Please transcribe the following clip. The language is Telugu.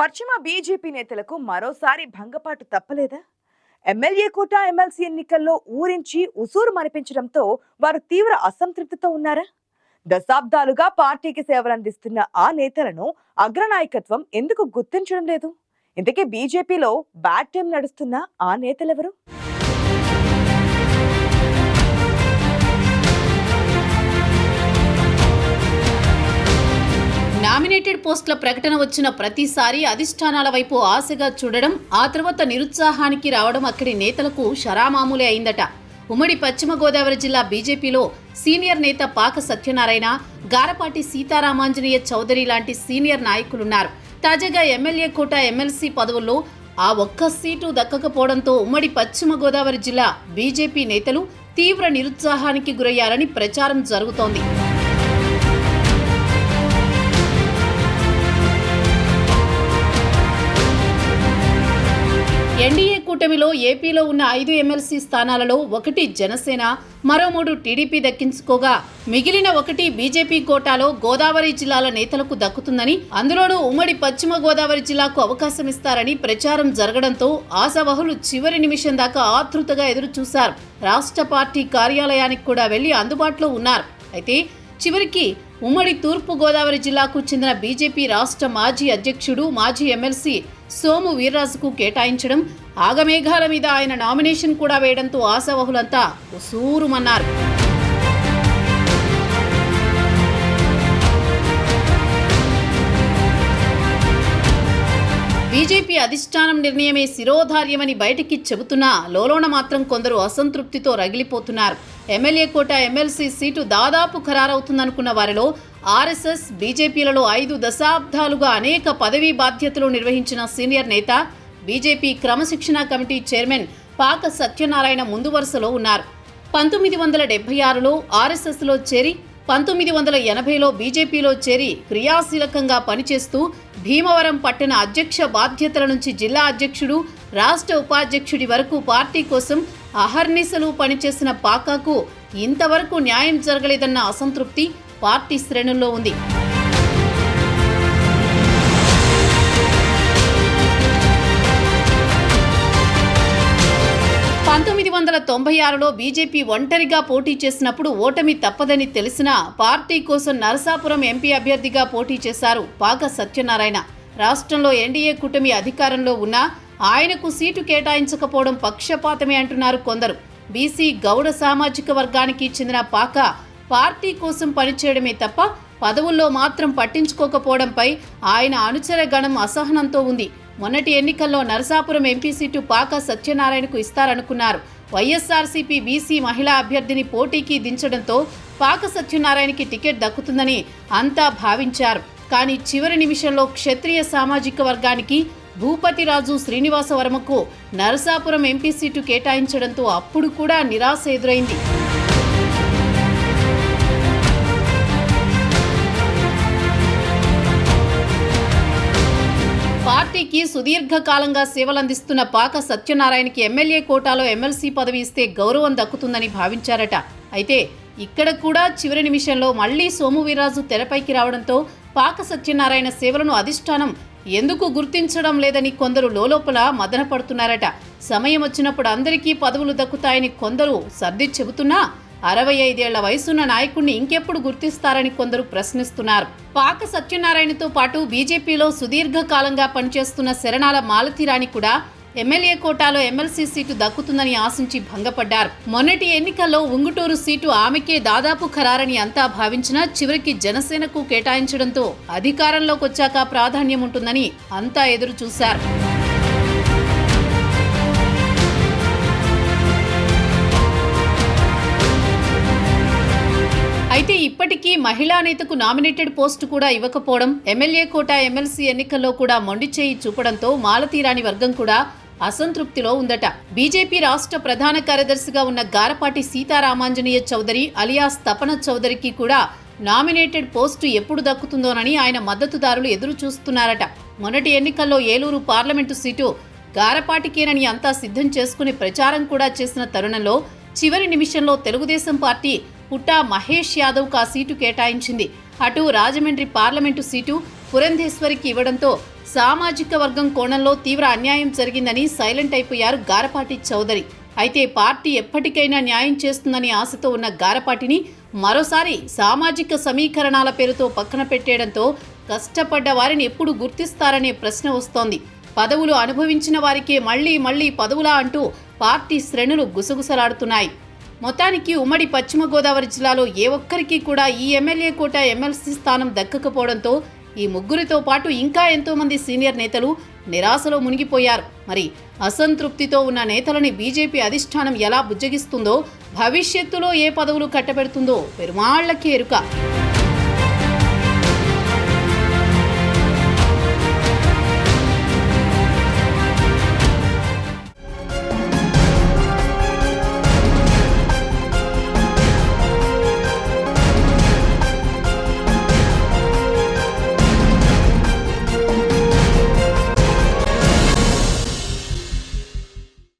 పశ్చిమ బీజేపీ నేతలకు మరోసారి భంగపాటు తప్పలేదా? ఎమ్మెల్యే కోట ఎమ్మెల్సీ ఎన్నికల్లో ఊరించి ఉసూరు మనిపించడంతో వారు తీవ్ర అసంతృప్తితో ఉన్నారా? దశాబ్దాలుగా పార్టీకి సేవలందిస్తున్న ఆ నేతలను అగ్రనాయకత్వం ఎందుకు గుర్తించడం లేదు? ఇంతకీ బీజేపీలో బ్యాడ్ టైం నడుస్తున్న ఆ నేతలెవరు? నామినేటెడ్ పోస్టుల ప్రకటన వచ్చిన ప్రతిసారి అధిష్టానాల వైపు ఆశగా చూడడం ఆ తర్వాత నిరుత్సాహానికి రావడం అక్కడి నేతలకు షరామామూలే అయిందట. ఉమ్మడి పశ్చిమ గోదావరి జిల్లా బీజేపీలో సీనియర్ నేత పాక సత్యనారాయణ గారపాటి సీతారామాంజనేయ చౌదరి లాంటి సీనియర్ నాయకులున్నారు. తాజాగా ఎమ్మెల్యే కోట ఎమ్మెల్సీ పదవుల్లో ఆ ఒక్క సీటు దక్కకపోవడంతో ఉమ్మడి పశ్చిమ గోదావరి జిల్లా బీజేపీ నేతలు తీవ్ర నిరుత్సాహానికి గురయ్యారని ప్రచారం జరుగుతోంది. కూటమిలో ఏపీలో ఉన్న ఐదు ఎమ్మెల్సీ స్థానాలలో ఒకటి జనసేన మరో మూడు టీడీపీ దక్కించుకోగా. మిగిలిన ఒకటి బీజేపీ కోటాలో గోదావరి జిల్లాల నేతలకు దక్కుతుందని అందులోనూ ఉమ్మడి పశ్చిమ గోదావరి జిల్లాకు అవకాశం ఇస్తారని ప్రచారం జరగడంతో ఆశావహులు చివరి నిమిషం దాకా ఆతృతగా ఎదురు చూశారు రాష్ట్ర పార్టీ కార్యాలయానికి కూడా వెళ్ళి అందుబాటులో ఉన్నారు. అయితే చివరికి ఉమ్మడి తూర్పు గోదావరి జిల్లాకు చెందిన బీజేపీ రాష్ట్ర మాజీ అధ్యక్షుడు మాజీ ఎమ్మెల్సీ సోము వీర్రాజుకు కేటాయించడం ఆగమేఘాల మీద ఆయన నామినేషన్ కూడా వేయడంతో ఆశావహులంతా ఉసూరుమన్నారు. బీజేపీ అధిష్టానం నిర్ణయమే శిరోధార్యమని బయటికి చెబుతున్నా లోలోన మాత్రం కొందరు అసంతృప్తితో రగిలిపోతున్నారు. ఎమ్మెల్యే కోట ఎమ్మెల్సీ సీటు దాదాపు ఖరారవుతుందనుకున్న వారిలో ఆర్ఎస్ఎస్ బీజేపీలలో ఐదు దశాబ్దాలుగా అనేక పదవీ బాధ్యతలు నిర్వహించిన సీనియర్ నేత బీజేపీ క్రమశిక్షణా కమిటీ చైర్మన్ పాక సత్యనారాయణ ముందు వరుసలో ఉన్నారు. పంతొమ్మిది వందల డెబ్బై ఆరులో ఆర్ఎస్ఎస్లో చేరి పంతొమ్మిది వందల ఎనభైలో బీజేపీలో చేరి క్రియాశీలకంగా పనిచేస్తూ భీమవరం పట్టణ అధ్యక్ష బాధ్యతల నుంచి జిల్లా అధ్యక్షుడు రాష్ట్ర ఉపాధ్యక్షుడి వరకు పార్టీ కోసం అహర్నిశలు పనిచేసిన పాకాకు ఇంతవరకు న్యాయం జరగలేదన్న అసంతృప్తి పార్టీ శ్రేణుల్లో ఉంది. తొంభై ఆరులో బీజేపీ ఒంటరిగా పోటీ చేసినప్పుడు ఓటమి తప్పదని తెలిసినా పార్టీ కోసం నరసాపురం ఎంపీ అభ్యర్థిగా పోటీ చేశారు పాక సత్యనారాయణ. రాష్ట్రంలో ఎన్డీఏ కూటమి అధికారంలో ఉన్నా ఆయనకు సీటు కేటాయించకపోవడం పక్షపాతమే అంటున్నారు కొందరు. బీసీ గౌడ సామాజిక వర్గానికి చెందిన పాక పార్టీ కోసం పనిచేయడమే తప్ప పదవుల్లో మాత్రం పట్టించుకోకపోవడంపై ఆయన అనుచర గణం అసహనంతో ఉంది. మొన్నటి ఎన్నికల్లో నరసాపురం ఎంపీ సీటు పాక సత్యనారాయణకు ఇస్తారనుకున్నారు. వైఎస్ఆర్సీపీ బీసీ మహిళా అభ్యర్థిని పోటీకి దించడంతో పాక సత్యనారాయణకి టికెట్ దక్కుతుందని అంతా భావించారు. కానీ చివరి నిమిషంలో క్షత్రియ సామాజిక వర్గానికి భూపతిరాజు శ్రీనివాసవర్మకు నరసాపురం ఎంపీ సీటు కేటాయించడంతో అప్పుడు కూడా నిరాశ ఎదురైంది. పార్టీకి సుదీర్ఘకాలంగా సేవలందిస్తున్న పాక సత్యనారాయణకి ఎమ్మెల్యే కోటాలో ఎమ్మెల్సీ పదవి ఇస్తే గౌరవం దక్కుతుందని భావించారట. అయితే ఇక్కడ కూడా చివరి నిమిషంలో మళ్ళీ సోము వీర్రాజు తెరపైకి రావడంతో పాక సత్యనారాయణ సేవలను అధిష్టానం ఎందుకు గుర్తించడం లేదని కొందరు లోలోపల మదనపడుతున్నారట. సమయం వచ్చినప్పుడు అందరికీ పదవులు దక్కుతాయని కొందరు సర్ది చెబుతున్నా అరవై ఐదేళ్ళ వయసున్న నాయకుణ్ణి ఇంకెప్పుడు గుర్తిస్తారని కొందరు ప్రశ్నిస్తున్నారు. పాక సత్యనారాయణతో పాటు బీజేపీలో సుదీర్ఘకాలంగా పనిచేస్తున్న శరణాల మాలతీరాణి కూడా ఎమ్మెల్యే కోటాలో ఎమ్మెల్సీ సీటు దక్కుతుందని ఆశించి భంగపడ్డారు. మొన్నటి ఎన్నికల్లో ఉంగుటూరు సీటు ఆమెకే దాదాపు ఖరారని అంతా భావించినా చివరికి జనసేనకు కేటాయించడంతో అధికారంలోకి వచ్చాక ప్రాధాన్యం ఉంటుందని అంతా ఎదురు చూశారు మహిళా నేతకు నామినేటెడ్ పోస్టు కూడా ఇవ్వకపోవడం ఎమ్మెల్యే కోట ఎమ్మెల్సీ ఎన్నికల్లో కూడా మొండి చేయి చూపడంతో మాలతీరాని వర్గం కూడా అసంతృప్తిలో ఉందట. బీజేపీ రాష్ట్ర ప్రధాన కార్యదర్శిగా ఉన్న గారపాటి సీతారామాంజనేయ చౌదరి అలియాస్ తపన చౌదరికి కూడా నామినేటెడ్ పోస్టు ఎప్పుడు దక్కుతుందోనని ఆయన మద్దతుదారులు ఎదురు చూస్తున్నారట. మొన్నటి ఎన్నికల్లో ఏలూరు పార్లమెంటు సీటు గారపాటికేనని అంతా సిద్ధం చేసుకుని ప్రచారం కూడా చేసిన తరుణంలో చివరి నిమిషంలో తెలుగుదేశం పార్టీ పుట్టా మహేష్ యాదవ్కు ఆ సీటు కేటాయించింది. అటు రాజమండ్రి పార్లమెంటు సీటు పురంధేశ్వరికి ఇవ్వడంతో సామాజిక వర్గం కోణంలో తీవ్ర అన్యాయం జరిగిందని సైలెంట్ అయిపోయారు గారపాటి చౌదరి. అయితే పార్టీ ఎప్పటికైనా న్యాయం చేస్తుందని ఆశతో ఉన్న గారపాటిని మరోసారి సామాజిక సమీకరణాల పేరుతో పక్కన పెట్టేయడంతో కష్టపడ్డ వారిని ఎప్పుడు గుర్తిస్తారనే ప్రశ్న వస్తోంది. పదవులు అనుభవించిన వారికే మళ్ళీ మళ్ళీ పదవులా అంటూ పార్టీ శ్రేణులు గుసగుసలాడుతున్నాయి. మొత్తానికి ఉమ్మడి పశ్చిమ గోదావరి జిల్లాలో ఏ ఒక్కరికి కూడా ఈ ఎమ్మెల్యే కోట ఎమ్మెల్సీ స్థానం దక్కకపోవడంతో ఈ ముగ్గురితో పాటు ఇంకా ఎంతో మంది సీనియర్ నేతలు నిరాశలో మునిగిపోయారు. మరి అసంతృప్తితో ఉన్న నేతలని బీజేపీ అధిష్టానం ఎలా బుజ్జగిస్తుందో భవిష్యత్తులో ఏ పదవులు కట్టబెడుతుందో పెరుమాళ్ళకి ఎరుక.